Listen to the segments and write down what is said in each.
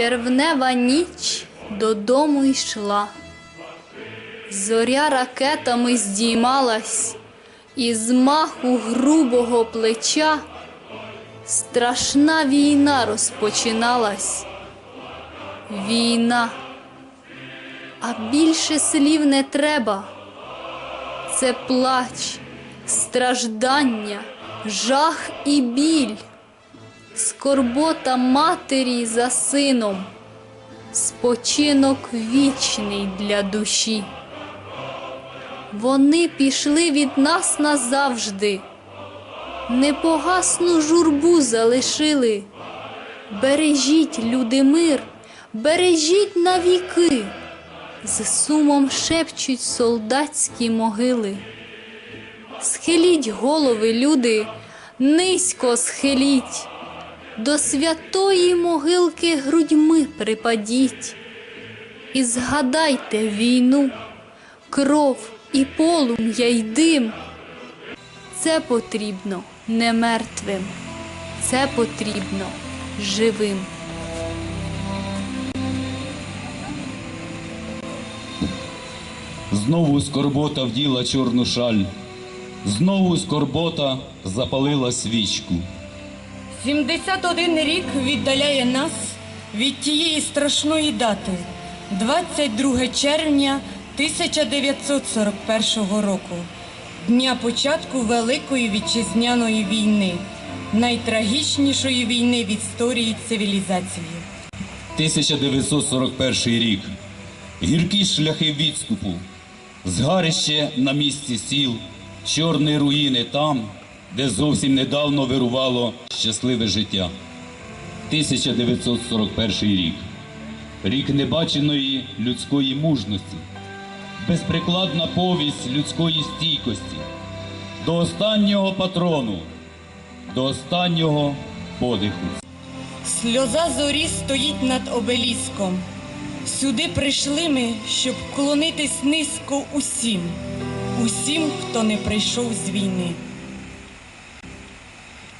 Червнева ніч додому йшла. Зоря ракетами здіймалась, і з маху грубого плеча страшна війна розпочиналась. Війна. А більше слів не треба. Це плач, страждання, жах і біль, скорбота матері за сином, спочинок вічний для душі. Вони пішли від нас назавжди, непогасну журбу залишили. Бережіть, люди, мир, бережіть навіки, з сумом шепчуть солдатські могили. Схиліть голови, люди, низько схиліть, до святої могилки грудьми припадіть. І згадайте війну, кров і полум'я й дим. Це потрібно не мертвим, це потрібно живим. Знову скорбота вділа чорну шаль, знову скорбота запалила свічку. 71 рік віддаляє нас від тієї страшної дати 22 червня 1941 року, дня початку Великої вітчизняної війни, найтрагічнішої війни в історії цивілізації. 1941 рік. Гіркі шляхи відступу, згарище на місці сіл, чорні руїни там, де зовсім недавно вирувало щасливе життя. 1941 рік. Рік небаченої людської мужності, безприкладна повість людської стійкості, до останнього патрону, до останнього подиху. Сльоза зорі стоїть над обеліском. Сюди прийшли ми, щоб вклонитись низько усім, усім, хто не прийшов з війни.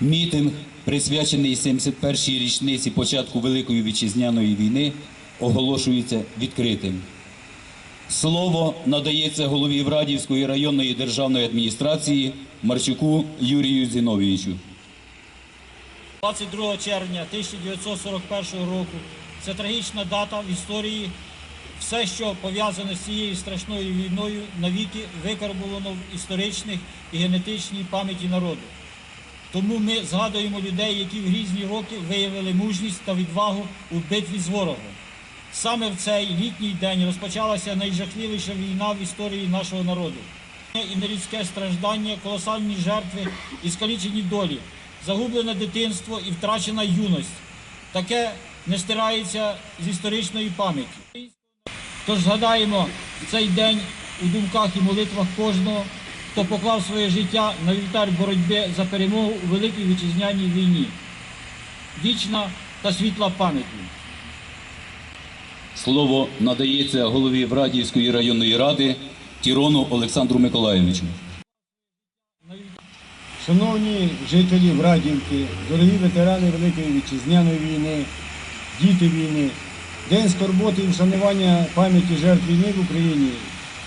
Мітинг, присвячений 71-й річниці початку Великої вітчизняної війни, оголошується відкритим. Слово надається голові Врадівської районної державної адміністрації Марчуку Юрію Зіновійовичу. 22 червня 1941 року. Це трагічна дата в історії. Все, що пов'язане з цією страшною війною, навіки викарбовано в історичних і генетичній пам'яті народу. Тому ми згадуємо людей, які в різні роки виявили мужність та відвагу у битві з ворогом. Саме в цей літній день розпочалася найжахливіша війна в історії нашого народу. І страждання, колосальні жертви і скалічені долі, загублене дитинство і втрачена юність. Таке не стирається з історичної пам'яті. Тож згадаємо цей день у думках і молитвах кожного, хто поклав своє життя на вівтар боротьби за перемогу у Великій Вітчизняній війні. Вічна та світла пам'ять. їм. Слово надається голові Врадівської районної ради Тірону Олександру Миколаєвичу. Шановні жителі Врадівки, дорогі ветерани Великої Вітчизняної війни, діти війни, День скорботи і вшанування пам'яті жертв війни в Україні,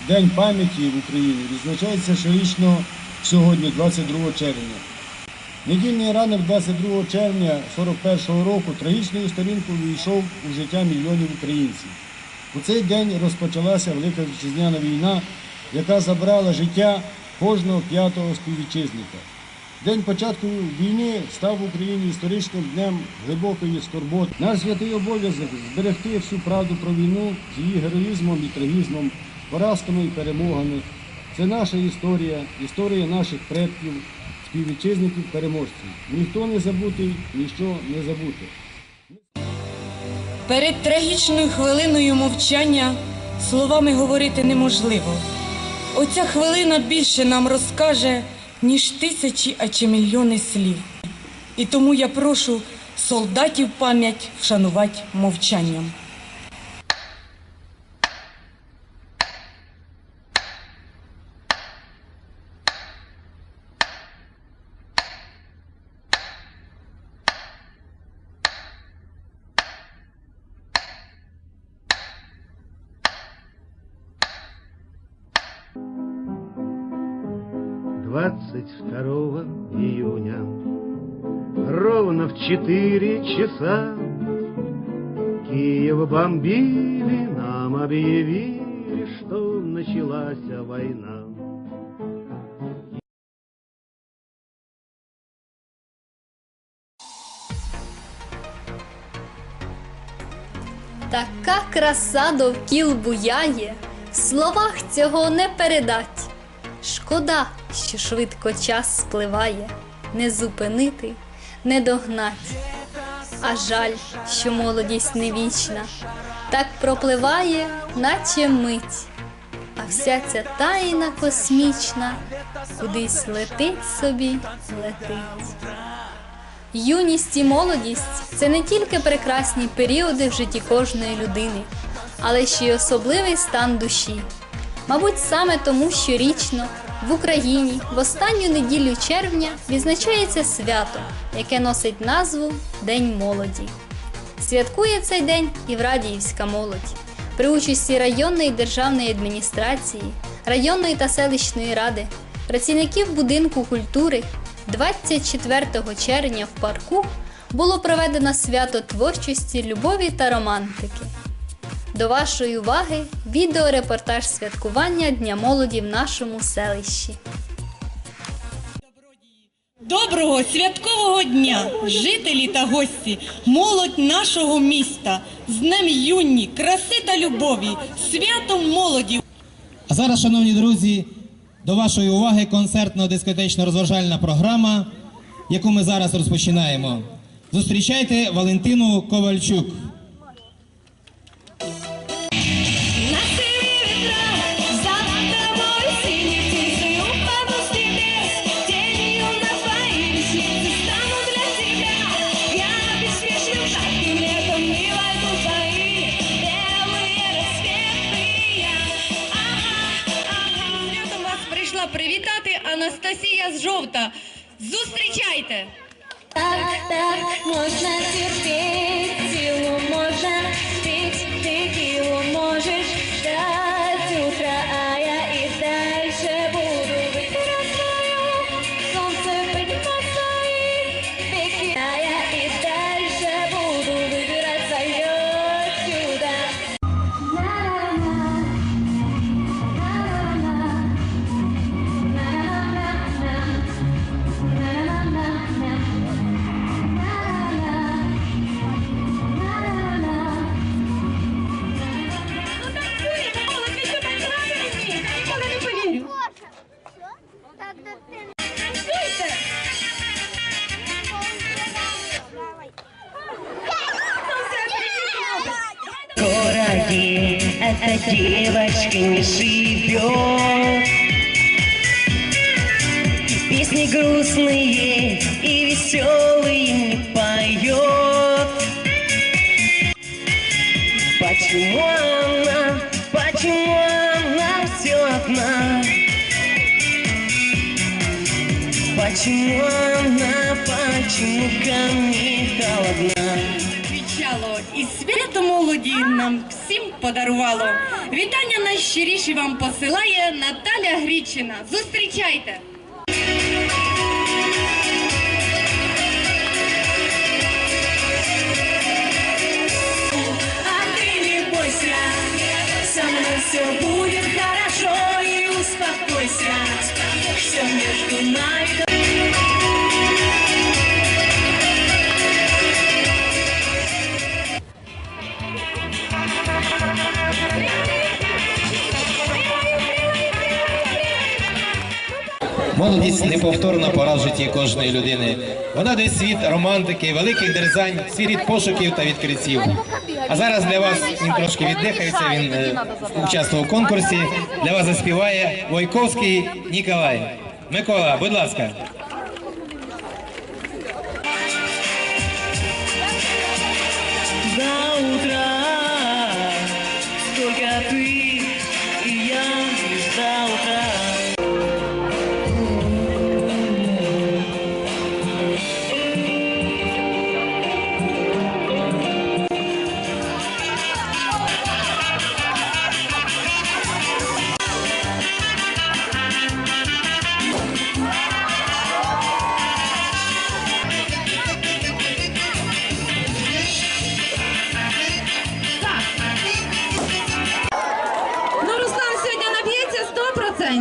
День пам'яті в Україні відзначається щорічно сьогодні, 22 червня. Недільний ранок 22 червня 41 року трагічною сторінкою війшов у життя мільйонів українців. У цей день розпочалася Велика Вітчизняна війна, яка забрала життя кожного п'ятого співвітчизника. День початку війни став в Україні історичним днем глибокої скорботи. Наш святий обов'язок зберегти всю правду про війну з її героїзмом і трагізмом, поразками і перемогами. Це наша історія, історія наших предків, співвітчизників, переможців. Ніхто не забутий, ніщо не забуте. Перед трагічною хвилиною мовчання словами говорити неможливо. Оця хвилина більше нам розкаже, ніж тисячі, а чи мільйони слів. І тому я прошу солдатів пам'ять вшанувати мовчанням. 22 июня Ровно в четыре часа Киев бомбили, нам объявили, что началась война. Така краса довкіл буяє, в словах цього не передать. Шкода, що швидко час спливає, не зупинити, не догнать. А жаль, що молодість не вічна, так пропливає, наче мить. А вся ця тайна космічна кудись летить собі, летить. Юність і молодість це не тільки прекрасні періоди в житті кожної людини, але ще й особливий стан душі. Мабуть, саме тому щорічно в Україні в останню неділю червня відзначається свято, яке носить назву День молоді. Святкує цей день і Врадіївська молодь при участі районної державної адміністрації, районної та селищної ради, працівників будинку культури 24 червня в парку було проведено свято творчості, любові та романтики. До вашої уваги відеорепортаж святкування Дня молоді в нашому селищі. Доброго святкового дня, жителі та гості, молодь нашого міста, з Днем юні, краси та любові, святом молоді. А зараз, шановні друзі, до вашої уваги концертно-дискотечно-розважальна програма, яку ми зараз розпочинаємо. Зустрічайте Валентину Ковальчук. Зустрічайте! Эта девочка не живет. Песни грустные и веселые не поет. Почему она, почему она все одна? Почему она, почему ко мне холодна? Вічало і свято молоді нам всім подарувало. Вітання найщиріші вам посилає Наталя Грічина. Зустрічайте! А ты не бойся, со все будет хорошо и успокойся, все между нами. Молодість неповторна пора в житті кожної людини. Вона десь світ романтики, великих дерзань, світ пошуків та відкриттів. А зараз для вас він трошки віддихається. Він е, участвував в конкурсі. Для вас заспіває Войковський Ніколай. Микола, будь ласка. За утра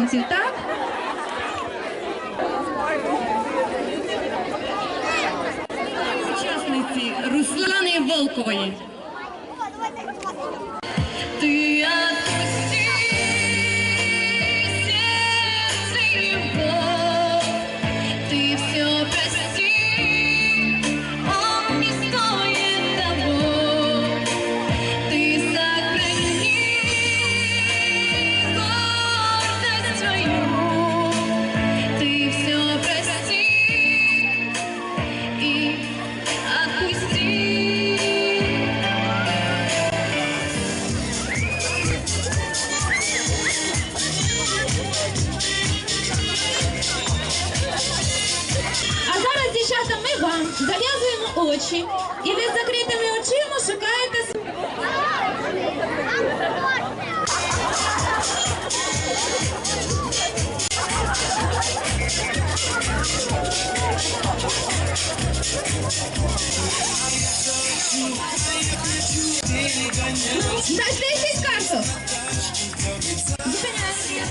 танців, так? Учасниці Руслани Волкової. вам зав'язуємо очі і ви з закритими очима шукаєте с- Знайшли карту. Зупиняйся,